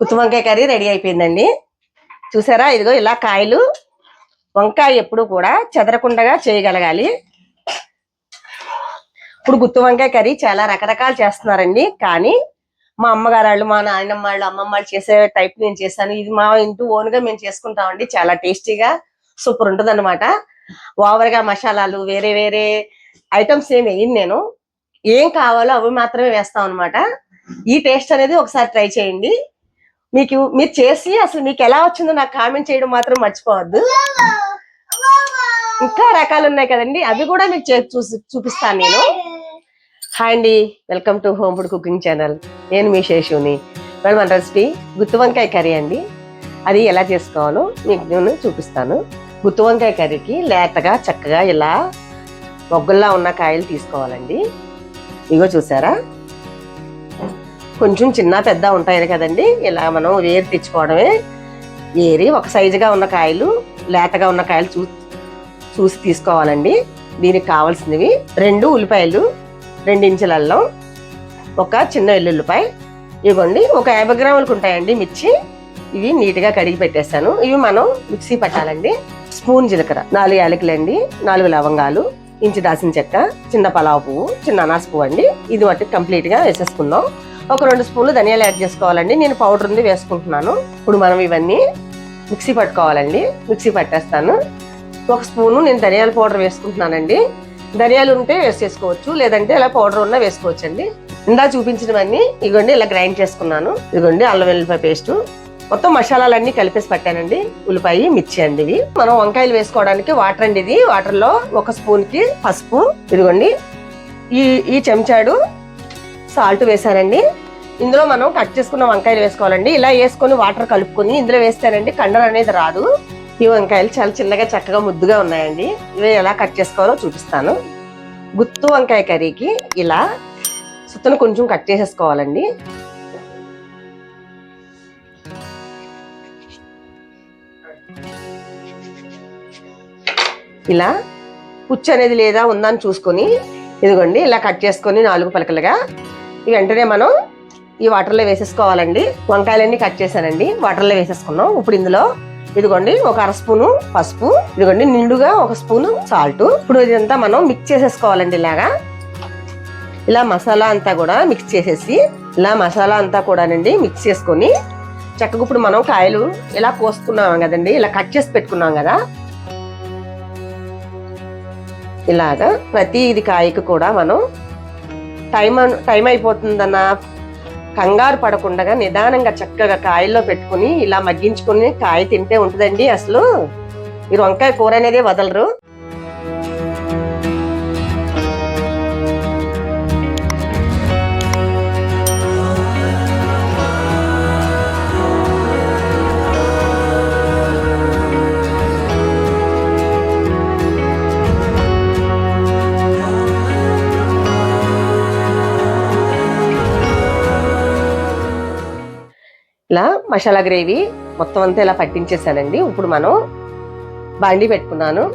గుత్తి వంకాయ curry ready అయిపోయిందండి. చూసారా? ఇదిగో ఇలా కాయలు వంకాయ ఎప్పుడు కూడా చెదరకుండా చేయగలగాలి. ఇప్పుడు గుత్తి వంకాయ కర్రీ చాలా రకరకాలు చేస్తున్నారండి. కానీ మా అమ్మగారు వాళ్ళు మా నాయనమ్మ వాళ్ళు అమ్మమ్మ వాళ్ళు చేసే టైప్ నేను చేశాను. ఇది మా ఇంటి ఓన్గా మేము చేసుకుంటామండి. చాలా టేస్టీగా సూపర్ ఉంటుంది అనమాట ఓవర్గా మసాలాలు వేరే వేరే ఐటమ్స్ ఏమి వేయను నేను. ఏం కావాలో అవి మాత్రమే వేస్తాం అనమాట ఈ టేస్ట్ అనేది ఒకసారి ట్రై చేయండి. మీకు మీరు చేసి అసలు మీకు ఎలా వచ్చిందో నాకు కామెంట్ చేయడం మాత్రం మర్చిపోవద్దు. ఇంకా రకాలు ఉన్నాయి కదండి. అవి కూడా మీకు చూసి చూపిస్తాను నేను. హాయ్ అండి. Welcome to home food cooking channel నేను మీ శేషుని. మేడం మన రెసిపీ గుత్తి వంకాయ కర్రీ అండి. అది ఎలా చేసుకోవాలో మీకు నేను చూపిస్తాను. గుత్తి వంకాయ కర్రీకి లేతగా చక్కగా ఇలా మొగ్గుల్లా ఉన్న కాయలు తీసుకోవాలండి. ఇగో చూసారా? కొంచెం చిన్న పెద్ద ఉంటాయి కదండి. ఇలా మనం వేరు తెచ్చుకోవడమే. ఏరి ఒక సైజుగా ఉన్న కాయలు లేతగా ఉన్న కాయలు చూ చూసి తీసుకోవాలండి. దీనికి కావాల్సినవి రెండు ఉల్లిపాయలు రెండు ఇంచుల అల్లం ఒక చిన్న వెల్లుల్లిపాయ. ఇవ్వండి. ఒక యాభై గ్రాములకు ఉంటాయండి మిర్చి. ఇవి నీట్గా కడిగి పెట్టేస్తాను. ఇవి మనం మిక్సీ పట్టాలండి. స్పూన్ జీలకర్ర నాలుగు యాలకులండి నాలుగు లవంగాలు ఇంచు దాసిన చెక్క చిన్న పలావ్ పువ్వు చిన్న అనాస పువ్వు అండి. ఇది మట్టి కంప్లీట్గా వేసేసుకుందాం. ఒక రెండు స్పూన్లు ధనియాలు యాడ్ చేసుకోవాలండి. నేను పౌడర్ ఉంది వేసుకుంటున్నాను. ఇప్పుడు మనం ఇవన్నీ మిక్సీ పట్టుకోవాలండి. మిక్సీ పట్టేస్తాను. ఒక స్పూను నేను ధనియాల పౌడర్ వేసుకుంటున్నానండి. ధనియాలు ఉంటే వేసేసుకోవచ్చు లేదంటే ఇలా పౌడర్ ఉన్నా వేసుకోవచ్చు అండి ఇందా చూపించినవన్నీ ఇగోండి ఇలా గ్రైండ్ చేసుకున్నాను. ఇదిగోండి అల్లం వెల్లిపాయ పేస్ట్. మొత్తం మసాలాలన్నీ కలిపేసి పట్టానండి. ఉల్లిపాయ మిర్చి అండి ఇవి. మనం వంకాయలు వేసుకోవడానికి వాటర్ అండి ఇది. వాటర్లో ఒక స్పూన్కి పసుపు ఇదిగోండి. ఈ ఈ చెంచాడు సాల్ట్ వేసానండి ఇందులో మనం కట్ చేసుకున్న వంకాయలు వేసుకోవాలండి. ఇలా వేసుకొని వాటర్ కలుపుకొని ఇందులో వేస్తానండి కండలు అనేది రాదు. ఈ వంకాయలు చాలా చిన్నగా చక్కగా ముద్దుగా ఉన్నాయండి. ఇవి ఎలా కట్ చేసుకోవాలో చూపిస్తాను. గుత్తు వంకాయ కర్రీకి ఇలా సుత్తను కొంచెం కట్ చేసేసుకోవాలండి. ఇలా పుచ్చు అనేది లేదా ఉందని చూసుకొని ఇదిగోండి ఇలా కట్ చేసుకొని నాలుగు పలకలుగా వెంటనే మనం ఈ వాటర్లో వేసేసుకోవాలండి. వంకాయలన్నీ కట్ చేశానండి. వాటర్లో వేసేసుకున్నాం. ఇప్పుడు ఇందులో ఇదిగోండి ఒక అర స్పూను పసుపు ఇదిగోండి నిండుగా ఒక స్పూను సాల్ట్. ఇప్పుడు ఇదంతా మనం మిక్స్ చేసేసుకోవాలండి ఇలాగా. ఇలా మసాలా అంతా కూడా మిక్స్ చేసేసి ఇలా మసాలా అంతా కూడానండి మిక్స్ చేసుకొని చక్కగా ఇప్పుడు మనం కాయలు ఇలా కోసుకున్నాం కదండి ఇలా కట్ చేసి పెట్టుకున్నాం కదా. ఇలాగా ప్రతి ఇది కాయకు కూడా మనం టైం టైం అయిపోతుందన్న కంగారు పడకుండా నిదానంగా చక్కగా కాయల్లో పెట్టుకుని ఇలా మగ్గించుకుని కాయ తింటే ఉంటుందండి అసలు. ఈ వంకాయ కూర అనేది వదలరు. ఇలా మసాలా గ్రేవీ మొత్తం అంతా ఇలా పట్టించేసానండి. ఇప్పుడు మనం బండి పెట్టుకున్నాను.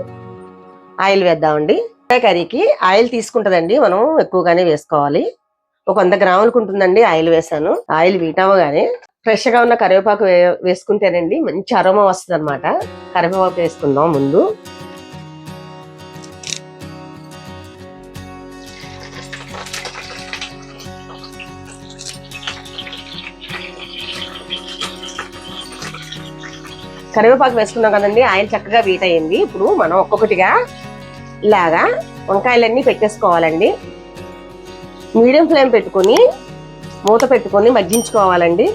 ఆయిల్ వేద్దామండి. కర్రీకి ఆయిల్ తీసుకుంటుందండి. మనం ఎక్కువగానే వేసుకోవాలి. ఒక వంద గ్రాములకు ఉంటుందండి ఆయిల్ వేసాను. ఆయిల్ వీటవగానే ఫ్రెష్గా ఉన్న కరివేపాకు వే- వేసుకుంటేనండి మంచి అరోమా వస్తుంది అనమాట కరివేపాకు వేసుకుందాం ముందు. కరివేపాకు వేసుకున్నాం కదండి ఆయిల్ చక్కగా వీట్ అయింది ఇప్పుడు మనం ఒక్కొక్కటిగా ఇలాగా వంకాయలన్నీ పెట్టేసుకోవాలండి. మీడియం ఫ్లేమ్ పెట్టుకొని మూత పెట్టుకొని మగ్గించుకోవాలండి.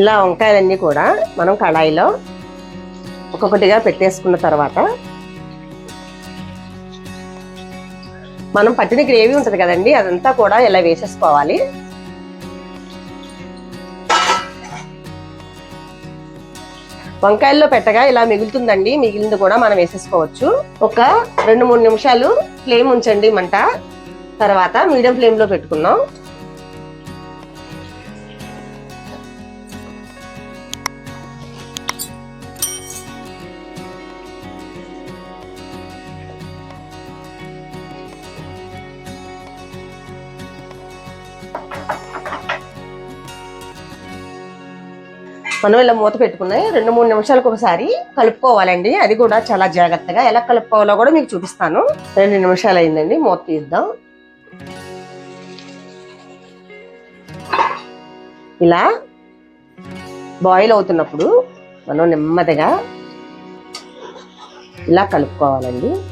ఇలా వంకాయలన్నీ కూడా మనం కడాయిలో ఒక్కొక్కటిగా పెట్టేసుకున్న తర్వాత మనం పట్టిన గ్రేవీ ఉంటుంది కదండి అదంతా కూడా ఇలా వేసేసుకోవాలి. వంకాయల్లో పెట్టగా ఇలా మిగులుతుందండి మిగిలింది కూడా మనం వేసేసుకోవచ్చు. ఒక రెండు మూడు నిమిషాలు ఫ్లేమ్ ఉంచండి మంట. తర్వాత మీడియం ఫ్లేమ్లో పెట్టుకున్నాం మనం ఇలా మూత పెట్టుకున్నాయి రెండు మూడు నిమిషాలకు ఒకసారి కలుపుకోవాలండి. అది కూడా చాలా జాగ్రత్తగా. ఎలా కలుపుకోవాలో కూడా మీకు చూపిస్తాను. రెండు నిమిషాలు అయిందండి. మూత తీద్దాం. ఇలా బాయిల్ అవుతున్నప్పుడు మనం నెమ్మదిగా ఇలా కలుపుకోవాలండి.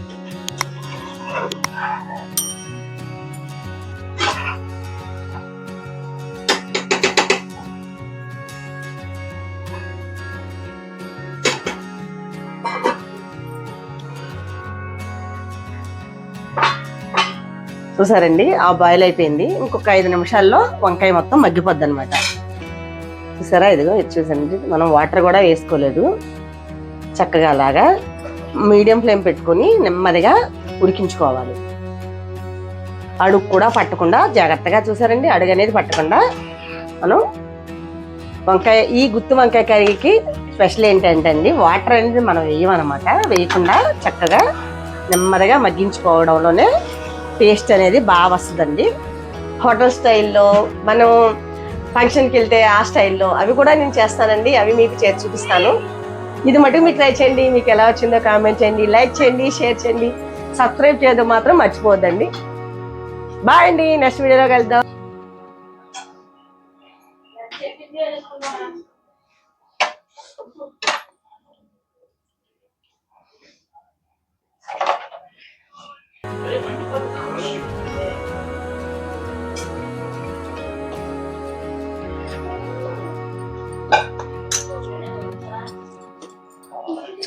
చూసారండి? ఆ బాయిల్ అయిపోయింది. ఇంకొక ఐదు నిమిషాల్లో వంకాయ మొత్తం మగ్గిపోద్ది అనమాట చూసారా? ఇదిగో ఇది చూసండి మనం వాటర్ కూడా వేసుకోలేదు. చక్కగా అలాగా మీడియం ఫ్లేమ్ పెట్టుకొని నెమ్మదిగా ఉడికించుకోవాలి. అడుగు కూడా పట్టకుండా జాగ్రత్తగా చూసారండి? అడుగు అనేది పట్టకుండా మనం వంకాయ ఈ గుత్తి వంకాయ కర్రీకి స్పెషల్ ఏంటంటే అండి వాటర్ అనేది మనం వేయమన్నమాట. వేయకుండా చక్కగా నెమ్మదిగా మగ్గించుకోవడంలోనే టేస్ట్ అనేది బాగా వస్తుందండి. హోటల్ స్టైల్లో మనం ఫంక్షన్కి వెళ్తే ఆ స్టైల్లో అవి కూడా నేను చేస్తానండి. అవి మీకు చేసి చూపిస్తాను. ఇది మటుకు మీరు ట్రై చేయండి. మీకు ఎలా వచ్చిందో కామెంట్ చేయండి. లైక్ చేయండి షేర్ చేయండి. సబ్స్క్రైబ్ చేయడం మాత్రం మర్చిపోవద్దండి. బాయ్ అండి. నెక్స్ట్ వీడియోలో కలుద్దాం.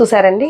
చూసారండి.